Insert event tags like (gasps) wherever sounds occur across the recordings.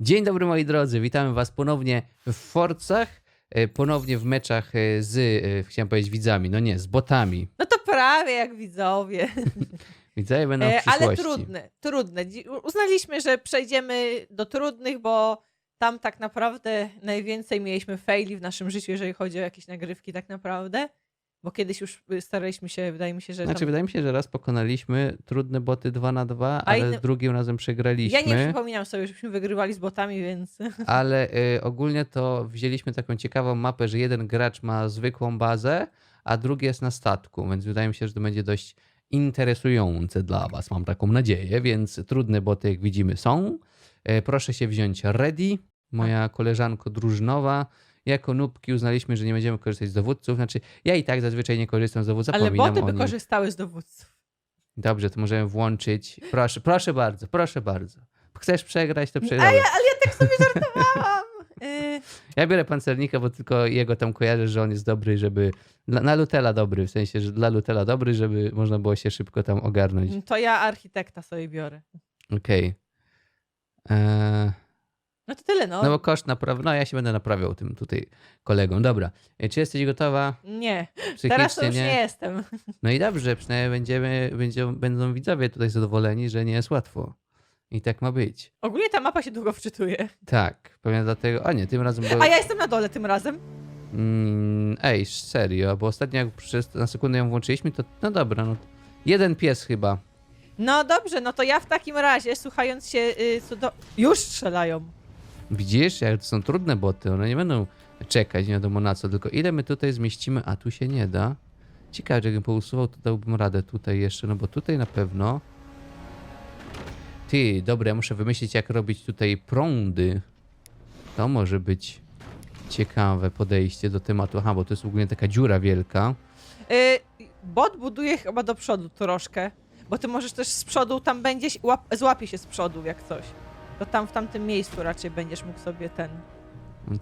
Dzień dobry moi drodzy, witamy was ponownie w Forcach, e, ponownie w meczach e, z, e, chciałem powiedzieć widzami, no nie, z botami. No to prawie jak widzowie. (laughs) Widzowie będą w przyszłości. ale trudne, trudne. Uznaliśmy, że przejdziemy do trudnych, bo tam tak naprawdę najwięcej mieliśmy faili w naszym życiu, jeżeli chodzi o jakieś nagrywki tak naprawdę. Bo kiedyś już y, staraliśmy się, wydaje mi się, że Znaczy tam... wydaje mi się, że raz pokonaliśmy trudne boty 2 na 2 ale inny- drugim razem Ja przegraliśmy. nie przypominam sobie, żebyśmy wygrywali z botami, więc... (laughs) ale y, ogólnie to wzięliśmy taką ciekawą mapę, że jeden gracz ma zwykłą bazę, a drugi jest na statku, więc wydaje mi się, że to będzie dość interesujące dla was, mam taką nadzieję, więc trudne boty jak widzimy są. E, Proszę się wziąć ready, moja koleżanko drużynowa. Jako nubki uznaliśmy, że nie będziemy korzystać z dowódców. Znaczy, ja i tak zazwyczaj nie korzystam z dowódców, Ale boty by korzystały z dowódców. Dobrze, to możemy włączyć. Proszę, proszę bardzo, proszę bardzo. Chcesz przegrać, to przegraj. ja, ale ja tak sobie żartowałam. (laughs) Y, Ja biorę pancernika, bo tylko jego tam kojarzę, że on jest dobry, żeby. Dla, na Lutela dobry, w sensie, że dla Lutela dobry, żeby można było się szybko tam ogarnąć. to ja architekta sobie biorę. Okej. Eee, No to tyle, no. No bo koszt napraw. No ja się będę naprawiał tym tutaj kolegą. Dobra. E, Czy jesteś gotowa? Nie, teraz to już nie jestem. (laughs) No i dobrze, przynajmniej będziemy, będziemy, będą widzowie tutaj zadowoleni, że nie jest łatwo. I tak ma być. Ogólnie ta mapa się długo wczytuje. Tak, pewnie dlatego. A nie, tym razem. Był... A ja jestem na dole tym razem. Mm, ej, serio, bo ostatnio jak przez, na sekundę ją włączyliśmy, to no dobra, no. Jeden pies chyba. No dobrze, no to ja w takim razie, słuchając się y, co do... Już strzelają. Widzisz, jak to są trudne boty, one nie będą czekać nie wiadomo na co, tylko ile my tutaj zmieścimy, a tu się nie da. Ciekawe, jakbym pousuwał, to dałbym radę tutaj jeszcze, no bo tutaj na pewno. Ty, dobra, ja muszę wymyślić, jak robić tutaj prądy. To może być ciekawe podejście do tematu. Aha, bo to jest ogólnie taka dziura wielka. Y, bot buduje chyba do przodu troszkę, bo ty możesz też z przodu, tam będziesz, łap, złapie się z przodu jak coś. To tam w tamtym miejscu raczej będziesz mógł sobie ten...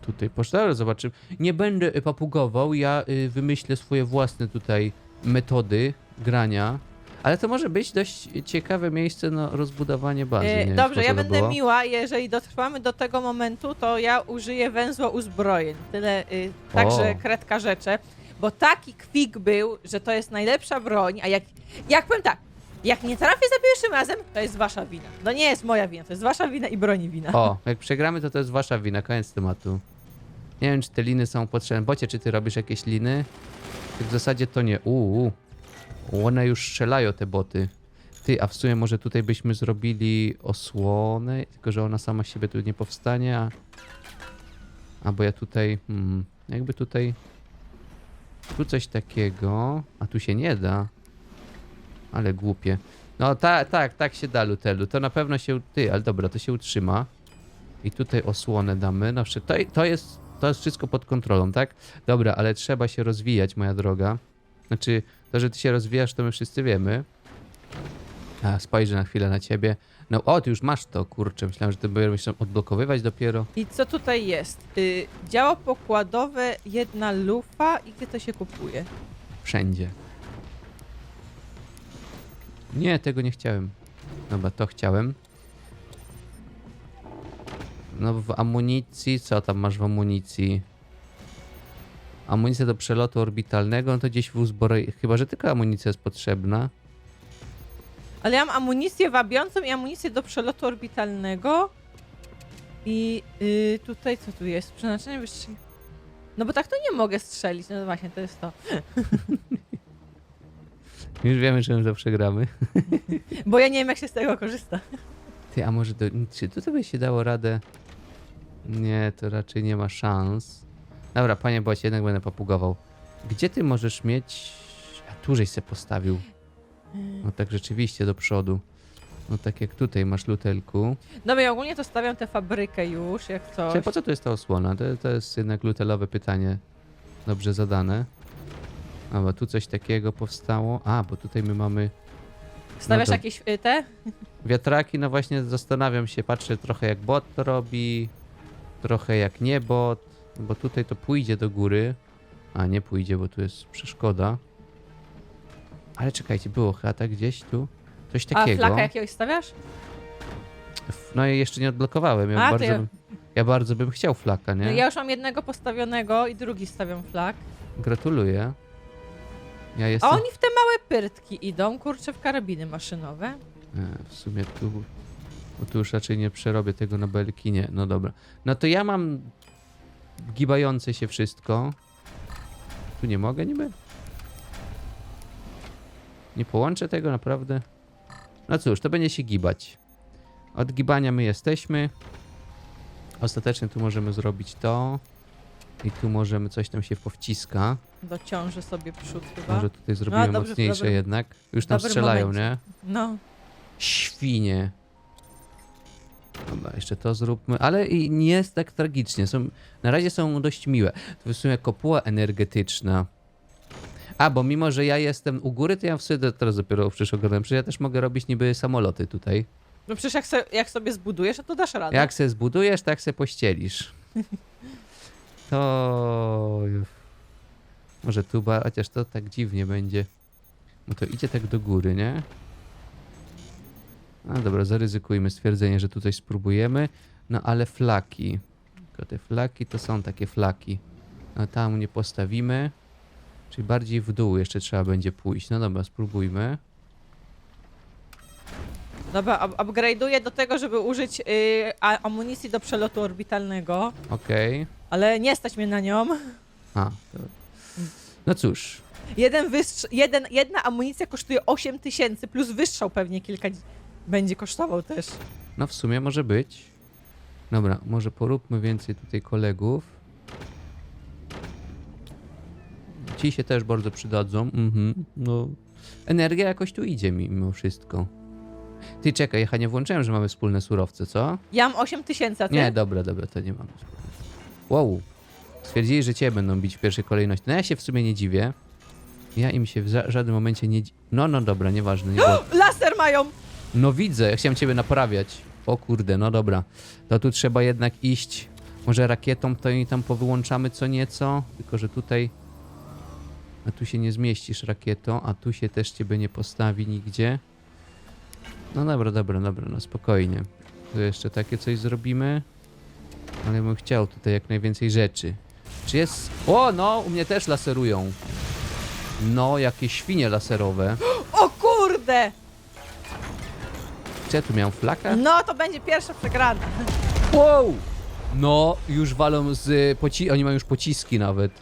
Tutaj poszedłem, zobaczymy. Nie będę papugował, ja y, wymyślę swoje własne tutaj metody grania. Ale to może być dość ciekawe miejsce na rozbudowanie bazy. wiem, dobrze, ja będę było. miła, jeżeli dotrwamy do tego momentu, to ja użyję węzła uzbrojeń. Tyle, y, także kredka rzeczy. Bo taki kwik był, że to jest najlepsza broń, a jak, jak powiem tak, jak nie trafię za pierwszym razem, to jest wasza wina. To nie jest moja wina, to jest wasza wina i broni wina. O, jak przegramy, to to jest wasza wina, koniec tematu. Nie wiem, czy te liny są potrzebne. Bocie, czy ty robisz jakieś liny? W zasadzie to nie. Uuu. One już strzelają, te boty. Ty, a w sumie może tutaj byśmy zrobili osłonę, tylko że ona sama z siebie tu nie powstanie, a... A bo ja tutaj... Hmm, jakby tutaj... Tu coś takiego... A tu się nie da. Ale głupie. No tak, tak, tak się da, Lutelu. To na pewno się... Ty, ale dobra, to się utrzyma. I tutaj osłonę damy. Przykład, to, to, jest, to jest wszystko pod kontrolą, tak? Dobra, ale trzeba się rozwijać, moja droga. Znaczy, to, że ty się rozwijasz, to my wszyscy wiemy. A, spojrzę na chwilę na ciebie. No, o, ty już masz to, kurczę. Myślałem, że ty będziesz się odblokowywać dopiero. I co tutaj jest? Y, działo pokładowe, jedna lufa i gdzie to się kupuje? Wszędzie. Nie, tego nie chciałem. Dobra, to chciałem. No w amunicji, co tam masz w amunicji? Amunicja do przelotu orbitalnego, no to gdzieś w uzbroj... Chyba, że tylko amunicja jest potrzebna. Ale ja mam amunicję wabiącą i amunicję do przelotu orbitalnego. I y, tutaj co tu jest? Przeznaczenie wyższej. No bo tak to nie mogę strzelić. No właśnie, to jest to. (laughs) Już wiemy, że my to przegramy. Bo ja nie wiem, jak się z tego korzysta. Ty, a może do... Czy tutaj by się dało radę? Nie, to raczej nie ma szans. Dobra, panie bocie, jednak będę papugował. Gdzie ty możesz mieć... A tu żeś se postawił. No tak rzeczywiście, do przodu. No tak jak tutaj masz lutelku. Dobra, ja ogólnie to stawiam tę fabrykę już, jak coś. Czyli po co tu jest ta osłona? To, to jest jednak lutelowe pytanie. Dobrze zadane. A, bo tu coś takiego powstało. A, bo tutaj my mamy Stawiasz no to- jakieś y, te? wiatraki. No właśnie zastanawiam się, patrzę trochę jak bot to robi, trochę jak nie bot, bo tutaj to pójdzie do góry. A, nie pójdzie, bo tu jest przeszkoda. Ale czekajcie, było chyba tak gdzieś tu? Coś A takiego. flaka jakiegoś stawiasz? F- No i jeszcze nie odblokowałem. Ja, A, to bardzo, ja- Bym, ja bardzo bym chciał flaka, nie? No ja już mam jednego postawionego i drugi stawiam flag. Gratuluję. Ja A jestem... oni w te małe pyrtki idą, kurczę, w karabiny maszynowe. E, w sumie tu... Bo tu już raczej nie przerobię tego na belki, nie. No dobra. No to ja mam gibające się wszystko. Tu nie mogę niby? Nie połączę tego naprawdę? No cóż, to będzie się gibać. Od gibania my jesteśmy. Ostatecznie tu możemy zrobić to. I tu możemy, coś tam się powciska. Dociążę sobie przód chyba. Może tutaj zrobimy dobrze, mocniejsze dobry- jednak. Już tam dobry strzelają, momencie. nie? No. Świnie. Dobra, jeszcze to zróbmy. Ale i nie jest tak tragicznie. Są, na razie są dość miłe. To w sumie kopuła energetyczna. A, bo mimo, że ja jestem u góry, to ja w sumie teraz dopiero przecież ogarnąłem, że ja też mogę robić niby samoloty tutaj. No przecież jak, se, jak sobie zbudujesz, to dasz radę. Jak se zbudujesz, tak se pościelisz. (laughs) To... Może tu, chociaż to tak dziwnie będzie. No to idzie tak do góry, nie? No dobra, zaryzykujmy stwierdzenie, że tu coś spróbujemy. No ale flaki. Tylko te flaki to są takie flaki. No tam nie postawimy. Czyli bardziej w dół jeszcze trzeba będzie pójść. No dobra, spróbujmy. Dobra, up upgrade'uję do tego, żeby użyć y, a- amunicji do przelotu orbitalnego, Okej. ale nie stać mnie na nią. A. To... No cóż. Jeden wystrz- jeden, jedna amunicja kosztuje 8 tysięcy, plus wystrzał pewnie kilka dzi- będzie kosztował też. No w sumie może być. Dobra, może poróbmy więcej tutaj kolegów. Ci się też bardzo przydadzą. Mhm. No. Energia jakoś tu idzie mi mimo wszystko. Ty czekaj, ja nie włączyłem, że mamy wspólne surowce, co? Ja mam 8 tysięcy, a ty? Nie, dobra, dobra, to nie mamy wspólne. Wow. Stwierdzili, że cię będą bić w pierwszej kolejności. No ja się w sumie nie dziwię. Ja im się w ża- żadnym momencie nie dzi- No, no dobra, nieważne. Nie było... Laser mają! No widzę, ja chciałem ciebie naprawiać. O kurde, no dobra. To tu trzeba jednak iść. Może rakietą to i tam powyłączamy co nieco. Tylko, że tutaj... A tu się nie zmieścisz rakietą, a tu się też ciebie nie postawi nigdzie. No dobra, dobra, dobra, no spokojnie. Tu jeszcze takie coś zrobimy. Ale bym chciał tutaj jak najwięcej rzeczy. Czy jest... O, no, u mnie też laserują. No, jakie świnie laserowe. (gasps) O kurde! Czy ja tu miałem flakę? No to będzie pierwsza przegrana. (laughs) Wow! No, już walą z poci... Oni mają już pociski nawet.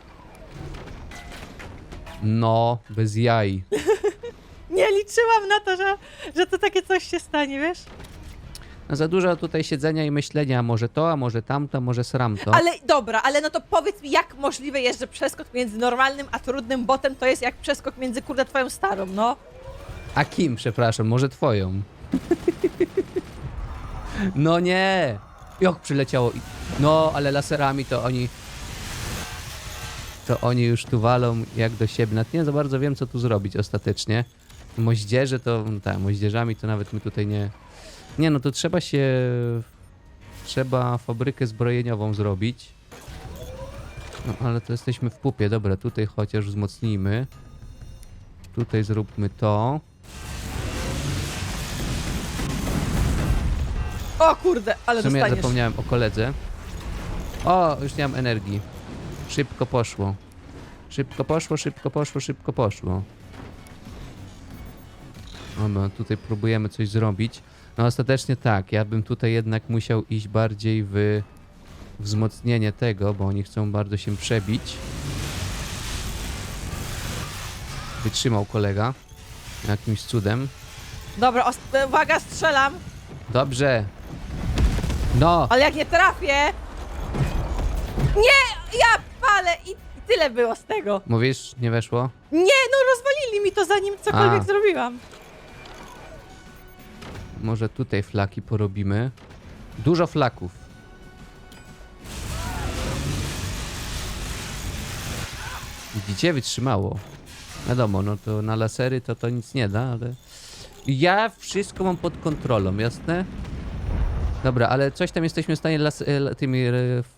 No, bez jaj. (laughs) Nie liczyłam na to, że, że to takie coś się stanie, wiesz? No za dużo tutaj siedzenia i myślenia, a może to, a może tamto, może sramto. Ale dobra, ale no to powiedz mi, jak możliwe jest, że przeskok między normalnym a trudnym botem to jest jak przeskok między kurde twoją starą, no? A kim, przepraszam, może twoją? no nie! Jak przyleciało? i- No, ale laserami to oni... To oni już tu walą jak do siebie. Nawet nie za bardzo wiem, co tu zrobić ostatecznie. Moździerze to... Tak, moździerzami to nawet my tutaj nie... Nie no, to trzeba się... Trzeba fabrykę zbrojeniową zrobić. No, ale to jesteśmy w pupie. Dobra, tutaj chociaż wzmocnijmy. Tutaj zróbmy to. O kurde, ale W sumie dostaniesz. zapomniałem o koledze. O, już nie mam energii. Szybko poszło. Szybko poszło, szybko poszło, szybko poszło. Dobra, tutaj próbujemy coś zrobić. No ostatecznie tak, ja bym tutaj jednak musiał iść bardziej w wzmocnienie tego, bo oni chcą bardzo się przebić. Wytrzymał kolega. Jakimś cudem. Dobra, os- e, uwaga, strzelam, Dobrze. No! ale jak nie trafię... Nie! Ja palę i, i tyle było z tego. Mówisz, nie weszło? Nie, no rozwalili mi to zanim cokolwiek A. zrobiłam. Może tutaj flaki porobimy. Dużo flaków. Widzicie, wytrzymało. Wiadomo, no to na lasery to to nic nie da, ale... Ja wszystko mam pod kontrolą, jasne? Dobra, ale coś tam jesteśmy w stanie las- e, tymi e,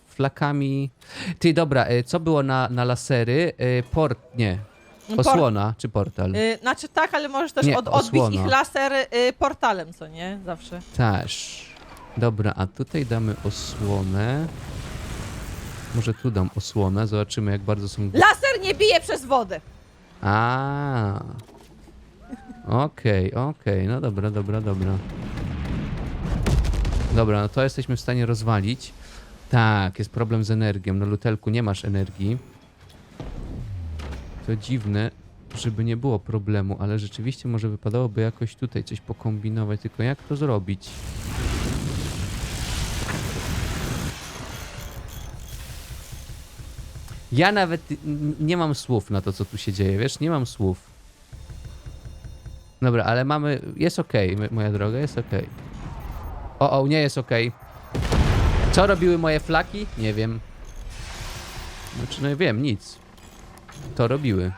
flakami... Ty, dobra, e, co było na, na lasery? Port, nie. No, Osłona czy portal? Y, znaczy tak, ale możesz też Nie, od, odbić osłona. ich laser y, portalem, co nie? Zawsze. Też. Dobra, a tutaj damy osłonę. Może tu dam osłonę, zobaczymy jak bardzo są... Laser nie bije przez wodę. A. Okej, okej, no dobra, dobra, dobra. Dobra, no to jesteśmy w stanie rozwalić. Tak, jest problem z energią. Na lutelku nie masz energii. To dziwne, żeby nie było problemu, ale rzeczywiście może wypadałoby jakoś tutaj coś pokombinować, tylko jak to zrobić? Ja nawet nie mam słów na to, co tu się dzieje, wiesz? Nie mam słów. Dobra, ale mamy... Jest m- moja droga, jest okej. O, o, nie jest okej. Co robiły moje flaki? Nie wiem. Znaczy, no wiem, nic. To robiły.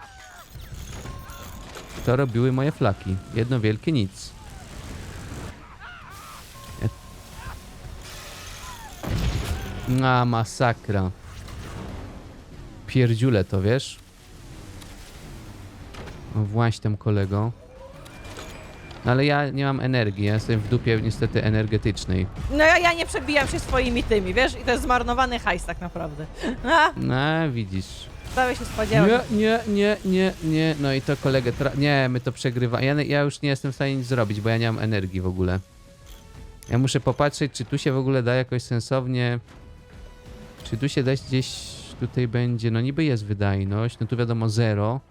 To robiły moje flaki. Jedno wielkie nic. Ja- A, masakra. Pierdziule to, wiesz? O, Właź tam kolego. No ale ja nie mam energii, ja jestem w dupie niestety energetycznej. No ja, ja nie przebijam się swoimi tymi, wiesz? I to jest zmarnowany hajs tak naprawdę. (laughs) No, widzisz. Się. Nie, nie, nie, nie, nie. No i to kolegę. Tra- nie, my to przegrywamy. Ja, ja już nie jestem w stanie nic zrobić, bo ja nie mam energii w ogóle. Ja muszę popatrzeć, czy tu się w ogóle da jakoś sensownie. Czy tu się da gdzieś. Tutaj będzie. No niby jest wydajność. No tu wiadomo zero.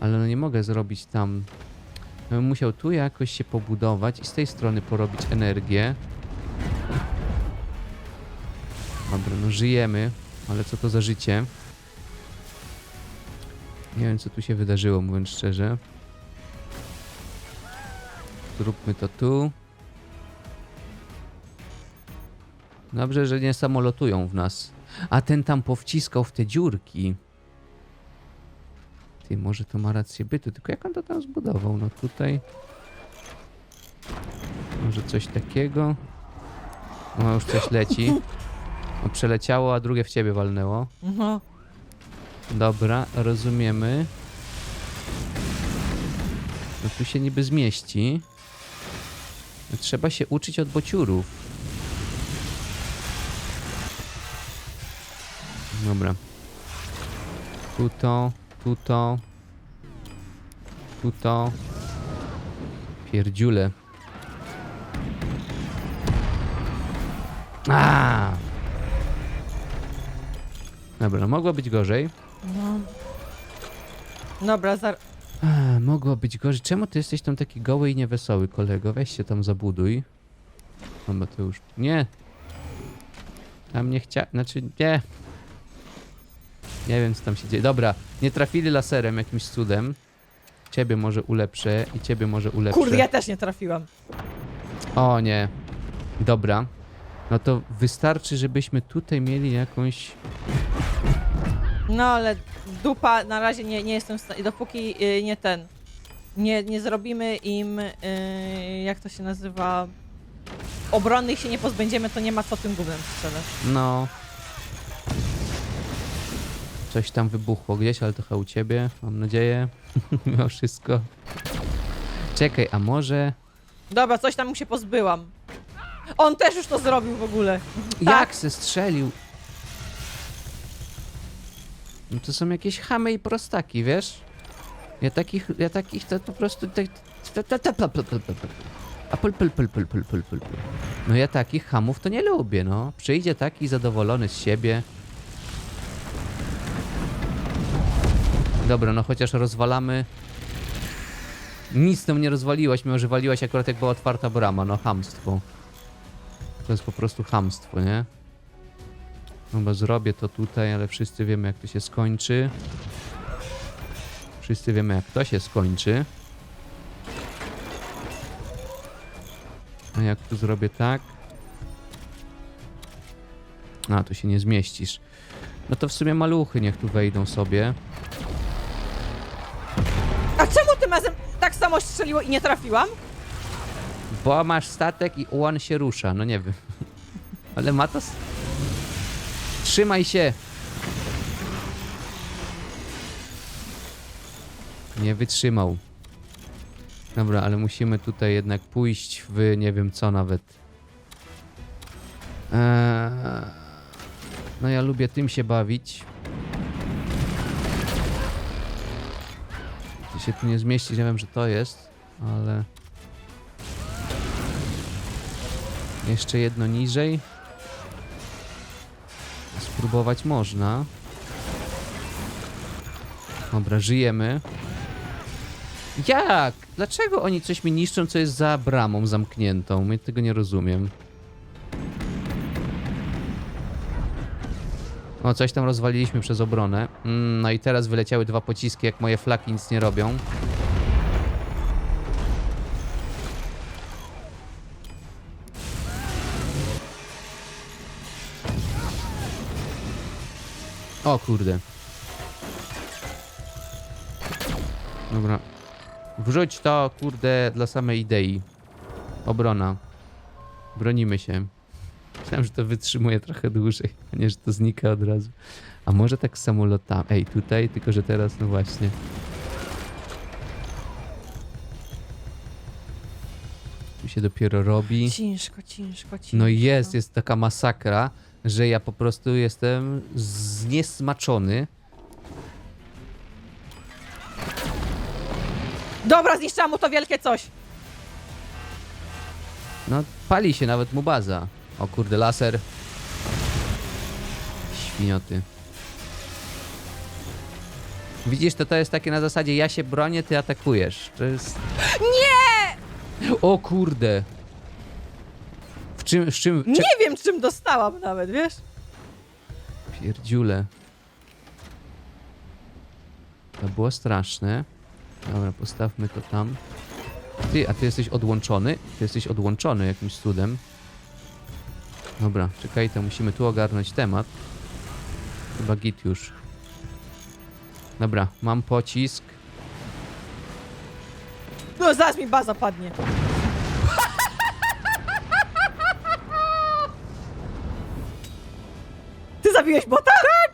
Ale no nie mogę zrobić tam. Ja bym musiał tu jakoś się pobudować i z tej strony porobić energię. Dobra, no żyjemy. Ale co to za życie? Nie wiem, co tu się wydarzyło, mówiąc szczerze. Zróbmy to tu. Dobrze, że nie samolotują w nas. A ten tam powciskał w te dziurki. Ty, może to ma rację bytu, tylko jak on to tam zbudował? No tutaj... Może coś takiego? O, już coś leci. O, przeleciało, a drugie w ciebie walnęło. No. Dobra, rozumiemy. No tu się niby zmieści. Trzeba się uczyć od bociurów. Dobra. Tu to, tu to. Tu to. Pierdziule. A! Dobra, no mogło być gorzej. No. Dobra, zar... Ech, mogło być gorzej. Czemu ty jesteś tam taki goły i niewesoły, kolego? Weź się tam zabuduj. No bo to już... Nie! Tam nie chcia... Znaczy, nie. Nie wiem, co tam się dzieje. Dobra, nie trafili laserem jakimś cudem. Ciebie może ulepszę i ciebie może ulepszę. Kurde, ja też nie trafiłam. O nie. Dobra. No to wystarczy, żebyśmy tutaj mieli jakąś... No ale dupa, na razie nie, nie jestem w stanie, dopóki y, nie ten, nie, nie zrobimy im, y, jak to się nazywa, obrony ich się nie pozbędziemy, to nie ma co tym gównem strzelać. No. Coś tam wybuchło gdzieś, ale trochę u ciebie, mam nadzieję. (laughs) Mimo wszystko. Czekaj, a może... Dobra, coś tam mu się pozbyłam. On też już to zrobił w ogóle. Jak se strzelił? No to są jakieś chamy i prostaki, wiesz? Ja takich, ja takich to po prostu... A pl, pl, pl, pl, pl, pl, pl. No ja takich hamów to nie lubię, no. Przyjdzie taki zadowolony z siebie. Dobra, no chociaż rozwalamy... Nic tam nie rozwaliłaś, mimo że waliłaś akurat jak była otwarta brama, no hamstwo. To jest po prostu chamstwo, nie? No bo zrobię to tutaj, ale wszyscy wiemy jak to się skończy. Wszyscy wiemy jak to się skończy. A jak tu zrobię tak? A, tu się nie zmieścisz. No to w sumie maluchy niech tu wejdą sobie. A czemu tym razem tak samo strzeliło i nie trafiłam? Bo masz statek i on się rusza, no nie wiem. (laughs) Ale ma to... Trzymaj się! Nie wytrzymał. Dobra, ale musimy tutaj jednak pójść w nie wiem co nawet. Eee, no ja lubię tym się bawić. Ty się tu nie zmieścić, nie wiem, że to jest, ale... Jeszcze jedno niżej. Spróbować można. Dobra, żyjemy. Jak? Dlaczego oni coś mi niszczą, co jest za bramą zamkniętą? My tego nie rozumiem. O, coś tam rozwaliliśmy przez obronę. Mm, no i teraz wyleciały dwa pociski, jak moje flaki nic nie robią. O kurde. Dobra. Wrzuć to, kurde, dla samej idei. Obrona. Bronimy się. Myślałem, że to wytrzymuje trochę dłużej, a nie, że to znika od razu. A może tak z samolotami. Ej, tutaj, tylko że teraz, no właśnie. Się dopiero robi. Ciężko, ciężko, ciężko. No i jest, jest taka masakra, że ja po prostu jestem zniesmaczony. Dobra, zniszczyłam mu to wielkie coś. No, pali się nawet mu baza. O kurde, laser. Świnioty. Widzisz, to to jest takie na zasadzie ja się bronię, ty atakujesz. To jest... Nie! O kurde. W czym, z czym... Cze... Nie wiem, czym dostałam nawet, wiesz? Pierdziule. To było straszne. Dobra, postawmy to tam. Ty, a ty jesteś odłączony? Ty jesteś odłączony jakimś cudem. Dobra, czekaj, to musimy tu ogarnąć temat. Chyba git już. Dobra, mam pocisk. No zaraz mi baza padnie. Zabiłeś bota? Tak!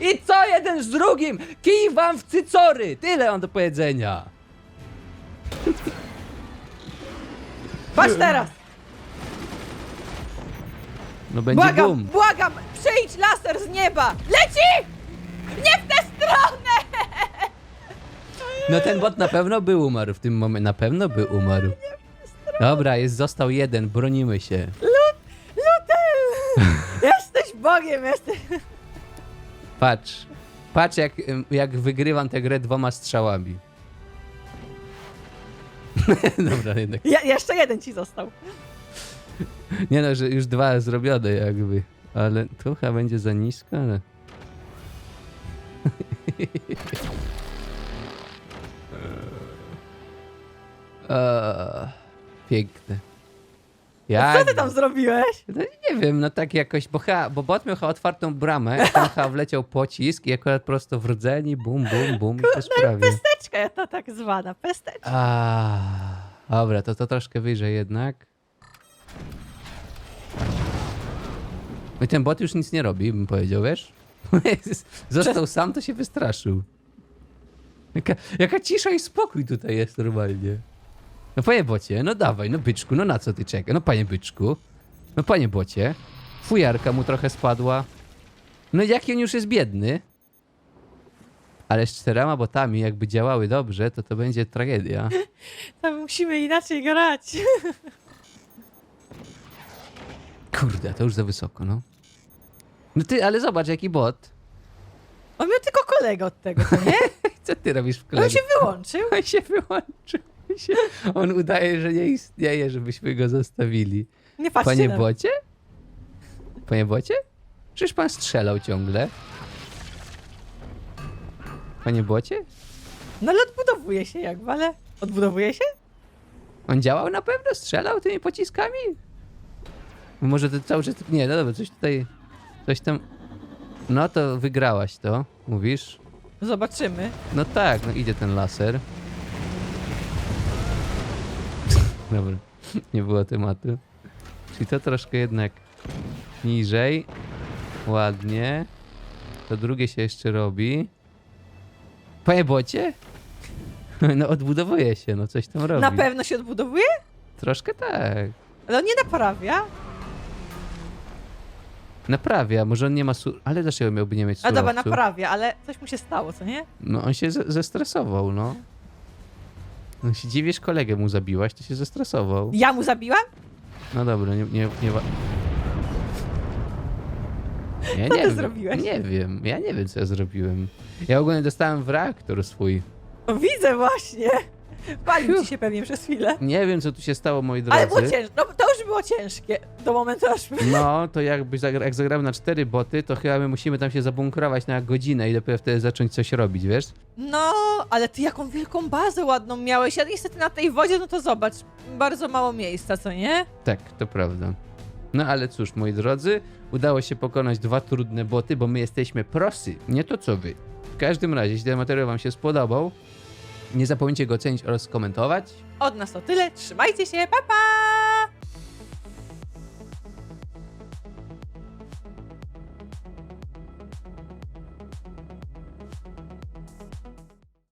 (laughs) I co jeden z drugim? Kij wam w cycory! Tyle mam do powiedzenia. Patrz teraz! No będzie Błagam, boom. błagam! Przyjdź laser z nieba! Leci! Nie w tę stronę! No ten bot na pewno by umarł w tym momencie. Na pewno by umarł. Dobra, jest, został jeden, bronimy się. Jesteś Bogiem, jesteś... Patrz. Patrz jak, jak wygrywam tę grę dwoma strzałami. (laughs) Dobra, jednak. Ja, jeszcze jeden ci został. Nie no, że już dwa zrobione jakby. Ale chyba będzie za nisko, ale... (laughs) Eee, piękne. Jak? Co ty tam zrobiłeś? No nie wiem, no tak jakoś, bo, chyba, bo bot miał chyba otwartą bramę, i tam chyba wleciał pocisk i akurat prosto w rdzeni, bum, bum, bum i to sprawił. Pesteczka to tak zwana, pesteczka. A, dobra, to to troszkę wyżej jednak. No i ten bot już nic nie robi, bym powiedział, wiesz? (laughs) Został sam, to się wystraszył. Jaka, jaka cisza i spokój tutaj jest normalnie. No panie bocie, no dawaj, no byczku, no na co ty czekasz? No panie byczku, no panie bocie. Fujarka mu trochę spadła. No jaki on już jest biedny. Ale z czterema botami, jakby działały dobrze, to to będzie tragedia. (laughs) To musimy inaczej grać. (laughs) Kurde, to już za wysoko, no. No ty, ale zobacz, jaki bot. On miał tylko kolegę od tego, co nie? (laughs) Co ty robisz w On się wyłączył. On się wyłączył. On się- On udaje, że nie istnieje, żebyśmy go zostawili. Nie patrzcie Panie na bocie? Panie bocie? Przecież pan strzelał ciągle. Panie bocie? No ale odbudowuje się jakby, ale... Odbudowuje się? On działał na pewno? Strzelał tymi pociskami? Może to cały czas... Nie, no dobra, coś tutaj... Coś tam... No to wygrałaś to, mówisz? Zobaczymy. No tak, no idzie ten laser. Dobra, (laughs) nie było tematu. Czyli to troszkę jednak niżej. Ładnie. To drugie się jeszcze robi. Panie bocie? (laughs) No odbudowuje się, no coś tam robi. Na pewno się odbudowuje? Troszkę tak. Ale on nie naprawia. Naprawia, może on nie ma sur... Ale dlaczego miałby nie mieć A surowców? dobra, naprawia, ale coś mu się stało, co nie? No on się ze- zestresował, no. No się dziwisz, kolegę mu zabiłaś, to się zestresował. Ja mu zabiłam? No dobra, nie... nie, nie wa- ja Co nie ty wiem, zrobiłeś? Nie wiem, ja nie wiem co ja zrobiłem. Ja ogólnie dostałem w reaktor swój. No, widzę właśnie. Palił ci się pewnie przez chwilę. Nie wiem co tu się stało, moi drodzy. Ale było ciężkie. No to było ciężkie. Do momentu aż... No, to jakby zagra- jak zagramy na cztery boty, to chyba my musimy tam się zabunkrować na godzinę i dopiero wtedy zacząć coś robić, wiesz? No, ale ty jaką wielką bazę ładną miałeś. A niestety na tej wodzie, no to zobacz. Bardzo mało miejsca, co nie? Tak, to prawda. No ale cóż, moi drodzy, udało się pokonać dwa trudne boty, bo my jesteśmy prosy, nie to co wy. W każdym razie, jeśli ten materiał wam się spodobał, nie zapomnijcie go ocenić oraz komentować. Od nas to tyle. Trzymajcie się. Pa, pa!